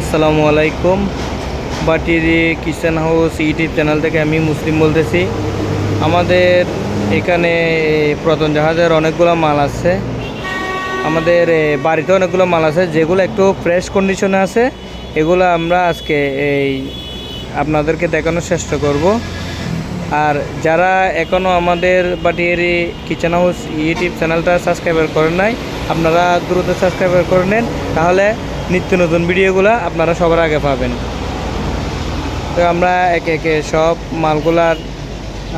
আসসালামু আলাইকুম। Batiri kitchen house YouTube channel থেকে আমি মুসলিম বলতেছি। আমাদের এখানে প্রথম জাহাজের অনেকগুলো মাল আছে। আমাদের বাড়িতে অনেকগুলো মাল আছে, যেগুলো একটু ফ্রেশ কন্ডিশনে আছে। এগুলো আমরা আজকে, এই, আপনাদেরকে দেখানোর চেষ্টা করব। আর যারা এখনও আমাদের বাটিয়ারি কিচেন হাউস ইউটিউব চ্যানেলটা সাবস্ক্রাইব করেন নাই, আপনারা দ্রুত সাবস্ক্রাইব করে নেন। তাহলে নিত্য নতুন ভিডিওগুলো আপনারা সবার আগে পাবেন। তো আমরা একে একে সব মালগুলার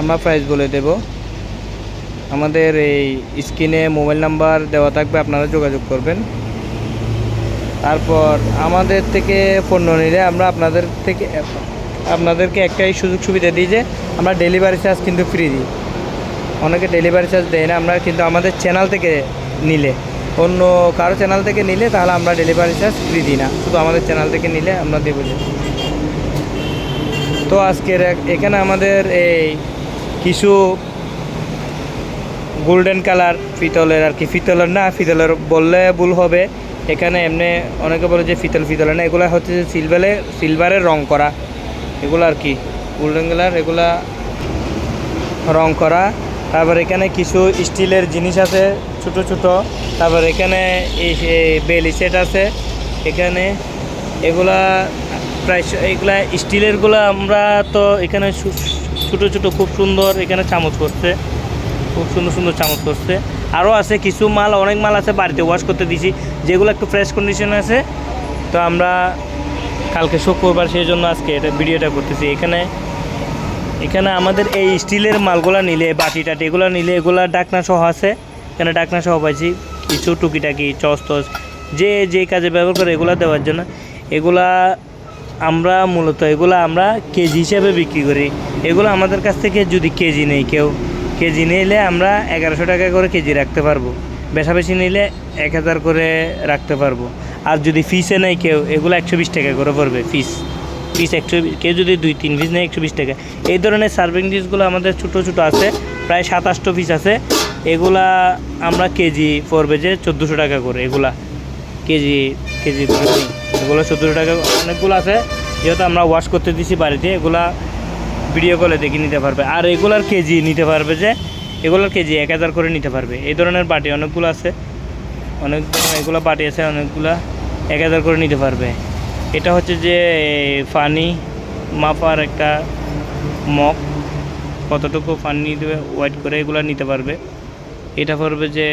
আমরা প্রাইস বলে দেব। আমাদের এই স্ক্রিনে মোবাইল নাম্বার দেওয়া থাকবে, আপনারা যোগাযোগ করবেন। তারপর আমাদের থেকে পণ্য নিলে আমরা আপনাদের থেকে, আপনাদেরকে একটাই সুযোগ সুবিধা দিই যে, আমরা ডেলিভারি চার্জ কিন্তু ফ্রি দিই। অনেকে ডেলিভারি চার্জ দেয় না, আমরা কিন্তু আমাদের চ্যানেল থেকে নিলে। অন্য কারও চ্যানেল থেকে নিলে তাহলে আমরা ডেলিভারি চার্জ ফ্রি দিই না। শুধু আমাদের চ্যানেল থেকে নিলে আমরা দেবো তো আজকের এখানে আমাদের এই কিছু গোল্ডেন কালার পিতলের আর কি। পিতলের না, পিতলের বললে ভুল হবে। এখানে এমনি অনেকে বলে যে ফিতল পিতলের না, এগুলো হচ্ছে যে সিলভারে সিলভারের রং করা। এগুলো আর কি। গোল্ডেন কালার এগুলা রং করা। তারপর এখানে কিছু স্টিলের জিনিস আছে, ছোট ছোট। তারপর এখানে বেলি সেট আছে। এখানে এগুলা প্রায় এগুলা স্টিলেরগুলো আমরা তো এখানে ছোট ছোট, খুব সুন্দর এখানে চামচ করছে। খুব সুন্দর সুন্দর চামচ করছে। আরও আছে কিছু মাল, অনেক মাল আছে বাড়িতে ওয়াশ করতে দিছি। যেগুলো একটু ফ্রেশ কন্ডিশন আছে। তো আমরা কালকে শুক্রবার সেই জন্য আজকে এটা ভিডিওটা করতেছি। এখানে এখানে আমাদের এই স্টিলের মালগুলা নিলে, বাটি টাটি এগুলো নিলে এগুলা ডাকনা সহ আছে। এখানে ডাকনা সহ পাইছি। কিছু টুকিটাকি, চস টস, যে যে কাজে ব্যবহার করে এগুলো দেওয়ার জন্য। এগুলা আমরা মূলত, এগুলো আমরা কেজি হিসেবে বিক্রি করি। এগুলো আমাদের কাছ থেকে যদি কেজি নেই কেউ, কেজি নিলে আমরা এগারোশো টাকা করে কেজি রাখতে পারব। বেশা বেশি নিলে এক হাজার করে রাখতে পারব। আর যদি ফিসে নেই কেউ, এগুলো একশো বিশ টাকা করে পড়বে ফিস পিস একশো, কেউ যদি দুই, তিন পিস নেয় একশো বিশ টাকা। এই ধরনের সার্ভিং ডিশগুলো আমাদের ছোটো ছোটো আছে, প্রায় সাতাশটো পিস আছে। এগুলা আমরা কেজি পড়বে যে চোদ্দোশো টাকা করে, এগুলা। কেজি কেজি এগুলো চোদ্দোশো টাকা অনেকগুলো আছে, যেহেতু আমরা ওয়াশ করতে দিছি বাড়িতে, এগুলা ভিডিও কলে দেখে নিতে পারবে। আর এগুলার কেজি নিতে পারবে যে, এগুলোর কেজি এক হাজার করে নিতে পারবে। এই ধরনের বাটি অনেকগুলো আছে, অনেক, এগুলো বাটি আছে, অনেকগুলা এক হাজার করে নিতে পারবে। এটা হচ্ছে যে পানি মাপার একটা মগ। কতটুকু পানি দেবে ওয়াইট করে এগুলো নিতে পারবে। এটা পড়বে যে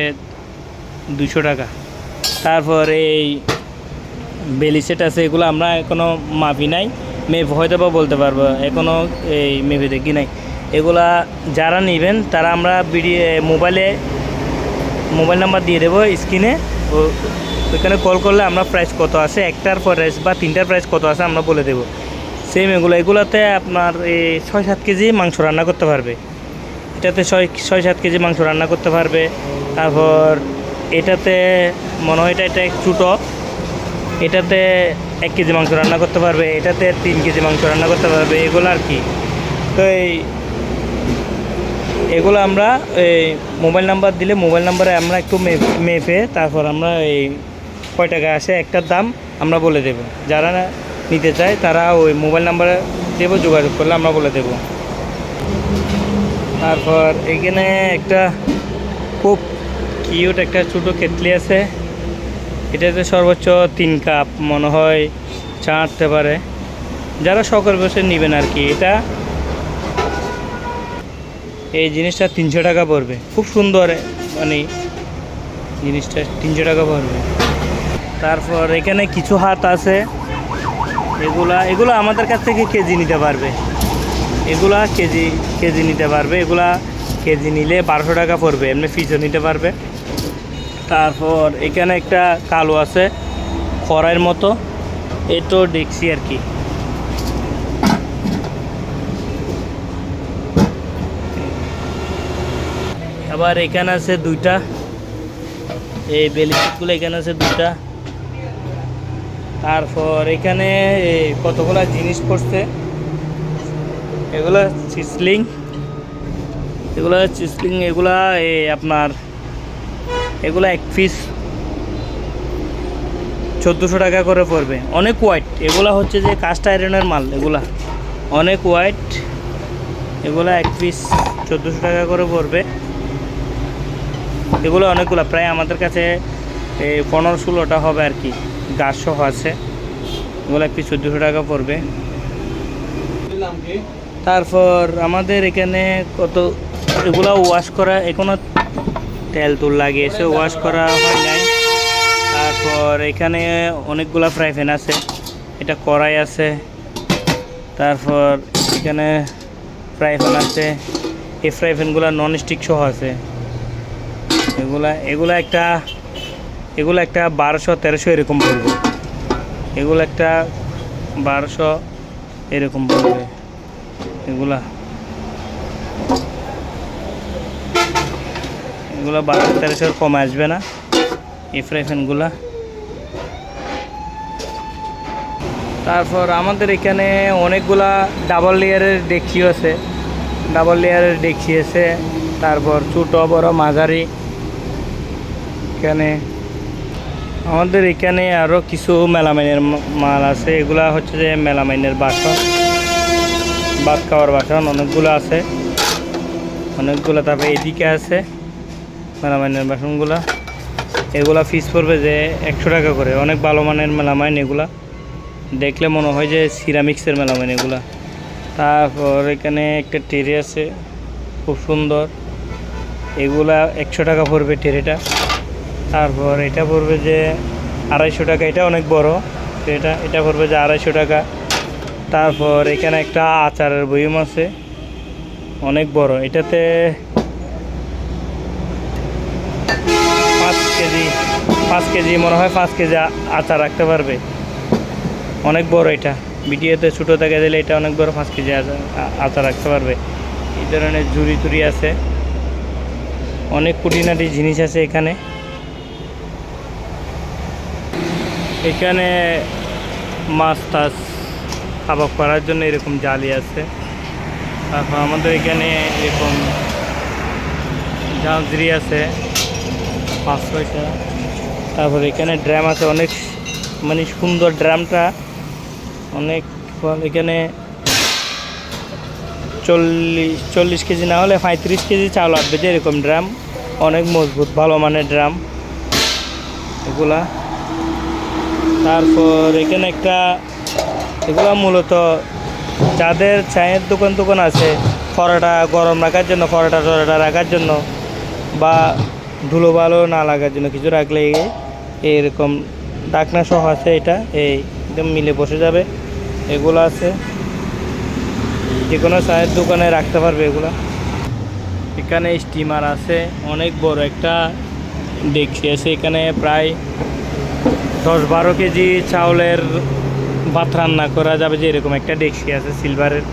দুশো টাকা। তারপর এই বেলি সেট আছে, এগুলো আমরা এখনও মাপি নাই। মেপ হয়তো বা বলতে পারব এখনও এই মেপে দেখি নাই। এগুলা যারা নেবেন, তারা আমরা ভিডিও মোবাইলে মোবাইল নাম্বার দিয়ে দেবো স্ক্রিনে। ওইখানে কল করলে আমরা প্রাইস কত আছে? একটার প্রাইস বা তিনটার প্রাইস কত আছে আমরা বলে দেবো। সেম এগুলো, এগুলোতে আপনার এই ছয় সাত কেজি মাংস রান্না করতে পারবে। এটাতে ছয় ছয় সাত কেজি মাংস রান্না করতে পারবে। তারপর এটাতে মনে হয় এটা এটা ছোটো এটাতে এক কেজি মাংস রান্না করতে পারবে। এটাতে তিন কেজি মাংস রান্না করতে পারবে। এগুলো আর কি। তো এই এগুলো আমরা এই মোবাইল নাম্বার দিলে মোবাইল নাম্বারে আমরা একটু মেপে তারপর আমরা এই কয় টাকা আসে একটার দাম আমরা বলে দেব। যারা নিতে চায় তারা ওই মোবাইল নাম্বারে দেবো, যোগাযোগ করলে আমরা বলে দেব। তারপর এখানে একটা খুব কিউট একটা ছোটো কেটলি আছে। এটাতে সর্বোচ্চ তিন কাপ মনে হয় চা আটতে পারে। যারা শখের বসে নেবেন আর কি, এটা এই জিনিসটা তিনশো টাকা পড়বে। খুব সুন্দর মানে জিনিসটা তিনশো টাকা পড়বে। তারপর এখানে কিছু হাত আছে। এগুলা এগুলো আমাদের কাছ থেকে কেজি নিতে পারবে। এগুলা কেজি কেজি নিতে পারবে। এগুলা কেজি নিলে বারোশো টাকা পড়বে। এমনি ফিজও নিতে পারবে। তারপর এখানে একটা কালো আছে খড়াইয়ের মতো। এটো দেখছি আর কি। আবার এখানে আছে দুইটা। এই বেলিগুলো এখানে আছে দুইটা। তারপর এখানে কতগুলা জিনিস পড়ছে? এগুলো চিসলিং। এগুলো চিসলিং, এগুলা আপনার, এগুলো এক পিস চোদ্দোশো টাকা করে পড়বে। অনেক হোয়াইট এগুলা হচ্ছে যে কাস্ট আয়রনের মাল, এগুলা। অনেক হোয়াইট এগুলা এক পিস চোদ্দোশো টাকা করে পড়বে। এগুলো অনেকগুলো। প্রায় আমাদের কাছে এই পনেরো ষোলোটা হবে আর কি। গাছ সহ আছে। এগুলো এক পিস চোদ্দোশো টাকা পড়বে। তারপর আমাদের এখানে কত, এগুলা ওয়াশ করা, এখনও তেল তুল লাগিয়েছে ওয়াশ করা হয় নাই। তারপর এখানে অনেকগুলা ফ্রাই প্যান আছে, এটা কড়াই আছে। তারপর এখানে ফ্রাই প্যান আছে, এই ফ্রাই প্যানগুলো নন স্টিক সহ আছে। এগুলা এগুলা একটা এগুলো একটা বারোশো, তেরোশো এরকম পড়বে। এগুলো একটা বারোশো এরকম পড়বে। এগুলা। এগুলো বারোশো, তেরোশোর কম আসবে না। এই ফ্রাই তারপর আমাদের এখানে অনেকগুলা ডাবল লেয়ারের ডেকচিও আছে। ডাবল লেয়ারের ডেকচি আছে। তারপর ছোটো, বড়, মাঝারি। এখানে আমাদের এখানে আরও কিছু মেলামাইনের মাল আছে। এগুলা হচ্ছে যে মেলামাইনের বাসন, ভাত খাওয়ার বাসন, অনেকগুলো আছে। অনেকগুলো তারপরে এদিকে আছে মেলামাইনের বাসনগুলা। এগুলা ফিস পড়বে যে একশো টাকা করে। অনেক ভালো মানের মেলামাইন এগুলা। দেখলে মনে হয় যে সিরামিক্সের মেলামাইন এগুলা। তারপর এখানে একটা টেরে আছে, খুব সুন্দর। এগুলা একশো টাকা পড়বে টেরেটা তারপর এটা পড়বে যে আড়াইশো টাকা, এটা অনেক বড়। এটা এটা পড়বে যে আড়াইশো টাকা। তারপর এখানে একটা আচারের বইম আছে। অনেক বড়। এটাতে পাঁচ কেজি পাঁচ কেজি, মনে হয় পাঁচ কেজি আচার রাখতে পারবে। অনেক বড় এটা। ভিডিওতে ছোটো থেকে দিলে এটা অনেক বড় পাঁচ কেজি আচার আচার রাখতে পারবে। এই ধরনের ঝুড়ি টুরি আছে। অনেক কুটিনাটি জিনিস আছে এখানে। এখানে মাছ টাছ কাবাব করার জন্য এরকম জালি আছে। তারপর আমাদের এখানে এরকম ঝাঁঝরি আছে, পাঁচ ছয়টা। তারপর এখানে ড্রাম আছে, অনেক মানে সুন্দর ড্রামটা। অনেক এখানে চল্লিশ চল্লিশ কেজি না হলে পঁয়ত্রিশ কেজি চাল আসবে যে এরকম ড্রাম। অনেক মজবুত, ভালো মানের ড্রাম। এগুলা তারপর এখানে একটা, এগুলো মূলত যাদের চায়ের দোকান দোকান আছে, পরোটা গরম রাখার জন্য, পরোটা টরোটা রাখার জন্য বা ধুলো ভালো না লাগার জন্য কিছু রাখলে এরকম ডাকনা সহ আছে এটা এই একদম মিলে বসে যাবে। এগুলো আছে। যে কোনো চায়ের দোকানে রাখতে পারবে এগুলো। এখানে স্টিমার আছে, অনেক বড় একটা দেখছি আছে, এখানে প্রায় দশ বারো কেজি চাউলের ভাত রান্না করা যাবে যে এরকম একটা ডেকসি আছে সিলভারের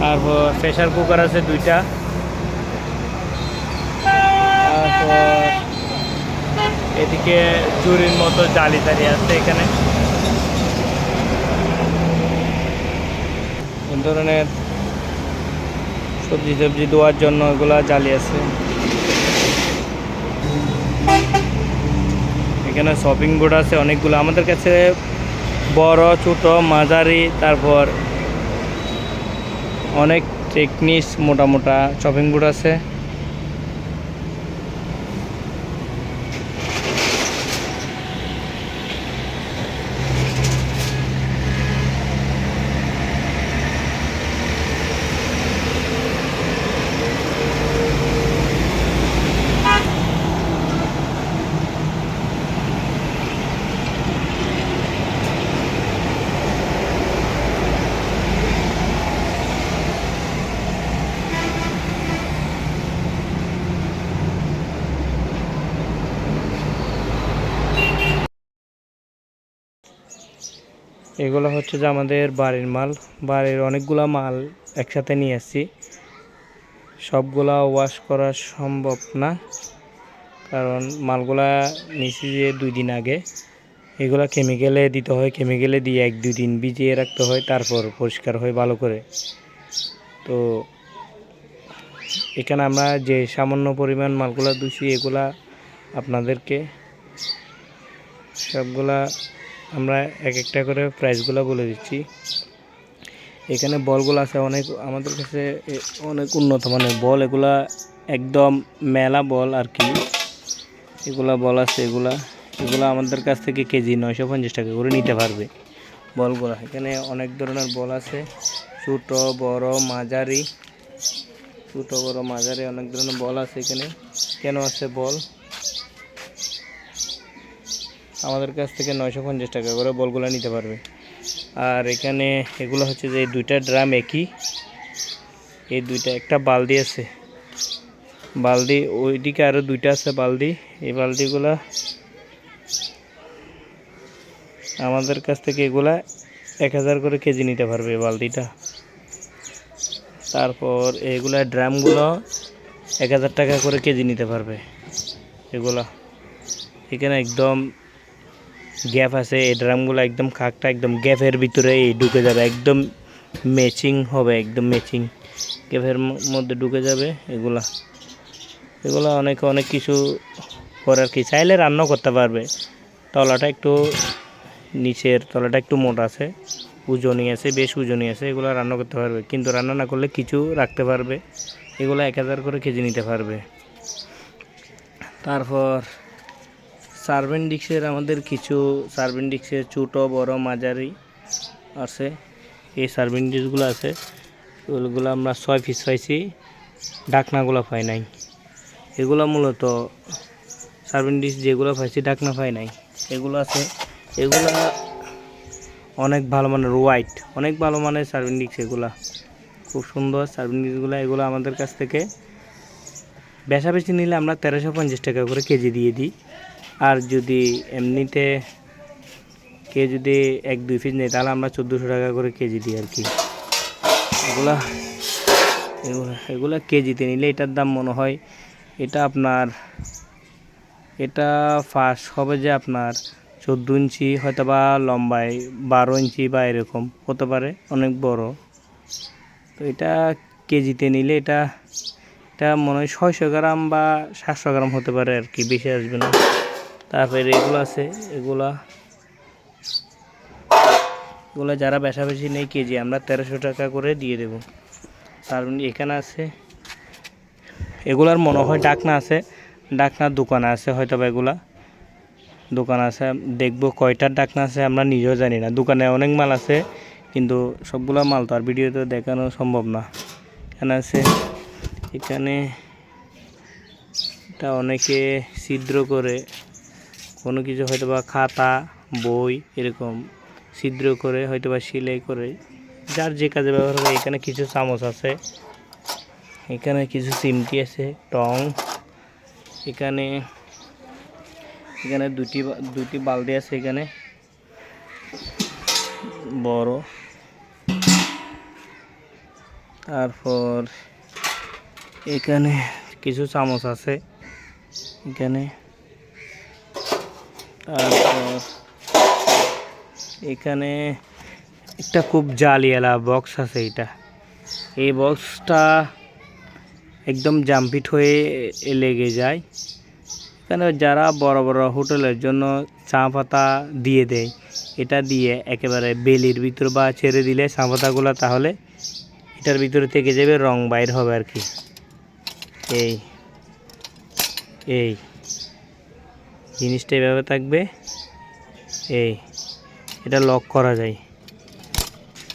তারপর প্রেশার কুকার আছে দুইটা। এদিকে চুরির মতো জালি টালি আছে এখানে। ধরনের সবজি সবজি ধোয়ার জন্য এগুলা জালি আছে। এখানে শপিং বোর্ড আছে, অনেকগুলো। আমাদের কাছে বড়, ছোট, মাঝারি, তারপর অনেক টেকনিস মোটা মোটা শপিং বোর্ড আছে। এগুলো হচ্ছে যে আমাদের বাড়ির মাল। বাড়ির অনেকগুলো মাল একসাথে নিয়ে আসছি। সবগুলা ওয়াশ করা সম্ভব না, কারণ মালগুলা নিয়েছি যে দুই দিন আগে। এগুলা কেমিক্যালে দিতে হয় কেমিক্যালে দিয়ে এক দুই দিন ভিজিয়ে রাখতে হয়, তারপর পরিষ্কার হয় ভালো করে। তো এখানে আমরা যে সামান্য পরিমাণ মালগুলা ধুছি এগুলা আপনাদেরকে সবগুলা আমরা এক একটা করে প্রাইসগুলো বলে দিচ্ছি। এখানে বলগুলো আছে অনেক, আমাদের কাছে অনেক উন্নত মানের বল। এগুলা একদম মেলা বল আর কি। এগুলা বল আছে, এগুলা এগুলা আমাদের কাছ থেকে কেজি নয়শো পঞ্চাশ টাকা করে নিতে পারবে বলগুলো। এখানে অনেক ধরনের বল আছে, ছোট, বড়, মাঝারি, ছোট, বড়, মাঝারি অনেক ধরনের বল আছে এখানে। কেন আছে বল? আমাদের কাছ থেকে নয়শো পঞ্চাশ টাকা করে বলগুলো নিতে পারবে। আর এখানে এগুলো হচ্ছে যে এই দুইটা ড্রাম একই। এই দুইটা, একটা বালদি আছে। বালদি ওইদিকে আরও দুইটা আছে বালদি এই বালদিগুলা আমাদের কাছ থেকে এগুলা এক হাজার করে কেজি নিতে পারবে বালতিটা। তারপর এগুলা ড্রামগুলো এক হাজার টাকা করে কেজি নিতে পারবে এগুলা। এখানে একদম গ্যাপ আছে, এই ড্রামগুলো একদম খাকটা, একদম গ্যাপের ভিতরে ঢুকে যাবে, একদম ম্যাচিং হবে, একদম ম্যাচিং গ্যাপের মধ্যে ঢুকে যাবে এগুলা। এগুলো অনেক অনেক কিছু করার কি? চাইলে রান্না করতে পারবে। তলাটা একটু নিচের, তলাটা একটু মোটা আছে ওজনই আছে, বেশ ওজনই আছে, এগুলো রান্না করতে পারবে। কিন্তু রান্না না করলে কিছু রাখতে পারবে। এগুলো এক হাজার করে কেজি নিতে পারবে। তারপর সার্ভেন ডিক্সের আমাদের কিছু সার্ভেন ডিক্সের ছোটো, বড়, মাঝারি আছে। এই সার্ভেন ডিক্সগুলো আছে। ওগুলো আমরা ছয় পিস পাইছি। ডাকনাগুলো পাই নাই। এগুলো মূলত সার্ভেন ডিশ যেগুলো পাইছি ডাকনা পাই নাই। এগুলো আছে। এগুলো অনেক ভালো মানের হোয়াইট অনেক ভালো মানের সার্ভিং ডিক্স এগুলা। খুব সুন্দর সার্ভিং ডিক্সগুলো। এগুলো আমাদের কাছ থেকে বেচা বেশি নিলে আমরা তেরোশো পঞ্চাশ টাকা করে কেজি দিয়ে দিই। আর যদি এমনিতে কে যদি এক, দুই পিস নেই তাহলে আমরা চোদ্দোশো টাকা করে কেজি দিই আর কি। এগুলা এগুলা এগুলা কেজিতে নিলে এটার দাম মনে হয়, এটা আপনার, এটা ফার্স্ট হবে যে আপনার চোদ্দ ইঞ্চি হয়তো বা লম্বায় বারো ইঞ্চি বা এরকম হতে পারে, অনেক বড়। তো এটা কেজিতে নিলে এটা এটা মনে হয় ছয়শো গ্রাম বা সাতশো গ্রাম হতে পারে আর কি, বেশি আসবে না। তারপরে এগুলো আছে, এগুলা, এগুলো যারা বেশা বেশি নেই কেজি, আমরা তেরোশো টাকা করে দিয়ে দেবো। তার এখানে আছে, এগুলার মনে হয় ডাকনা আছে, ডাকনার দোকান আছে হয়তো বা এগুলা। দোকান আছে, দেখব কয়টার ডাকনা আছে, আমরা নিজেও জানি না। দোকানে অনেক মাল আছে, কিন্তু সবগুলো মাল তো আর ভিডিওতে দেখানো সম্ভব না। এখানে আছে, এখানে এটা অনেকে ছিদ্র করে কোনো কিছু হয়তো বা খাতা, বই এরকম ছিদ্র করে হয়তো বা সেলাই করে যার যে কাজে ব্যবহার করে এখানে কিছু চামচ আছে, এখানে কিছু চিমটি আছে, টং, এখানে এখানে দুটি দুটি বালতি আছে এখানে, বড়, তারপর এখানে কিছু চামচ আছে, এখানে তারপর এখানে একটা খুব জালিয়ালা বক্স আছে এটা। এই বক্সটা একদম জাম্পিট হয়ে লেগে যায়। এখানে যারা বড় বড় হোটেলের জন্য চা পাতা দিয়ে দেয়, এটা দিয়ে একেবারে বেলির ভিতর বা ছেড়ে দিলে চা পাতাগুলো তাহলে এটার ভিতরে থেকে যাবে, রং বাইর হবে আর কি। এই এই। জিনিসটা এভাবে থাকবে। এই, এটা লক করা যায়।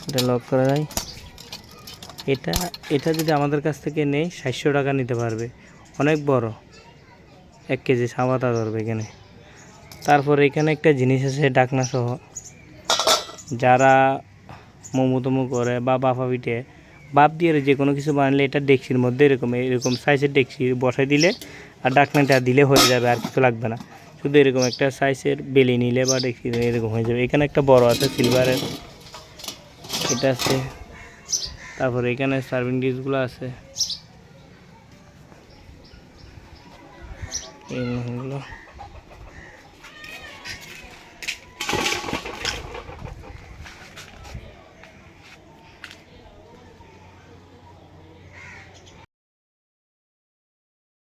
এটা লক করা যায়। এটা এটা যদি আমাদের কাছ থেকে নেই সাতশো টাকা নিতে পারবে। অনেক বড়। এক কেজি সাবাতা ধরবে এখানে। তারপর এখানে একটা জিনিস আছে ডাকনা সহ যারা মোমো তোমো করে বা বাফা পিঠে বাপ দিয়ে যে কোনো কিছু বানালে এটা ডেক্সির মধ্যে এরকম এরকম সাইজের ডেক্সি বসাই দিলে আর ডাকনাটা দিলে হয়ে যাবে আর কিছু লাগবে না। শুধু এরকম একটা সাইজের বেলি নিলে বা দেখি এরকম হয়ে যাবে। এখানে একটা বড় আছে সিলভারের এটা আছে। তারপরে এখানে সার্ভিং ডিশগুলো আছে। এই গুলো